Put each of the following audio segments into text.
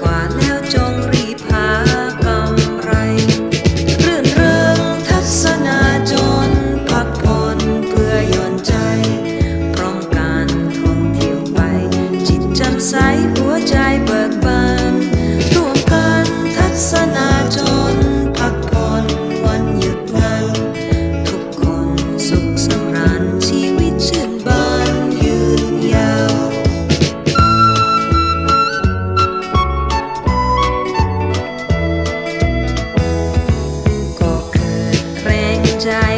挂了 I.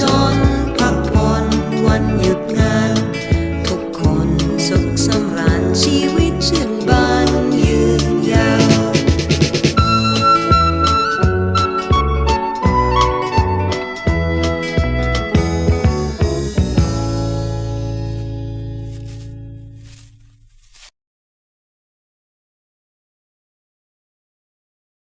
จรพักผ่อนวันหยุดงาน ทุกคนสุขสำราญชีวิตชื่น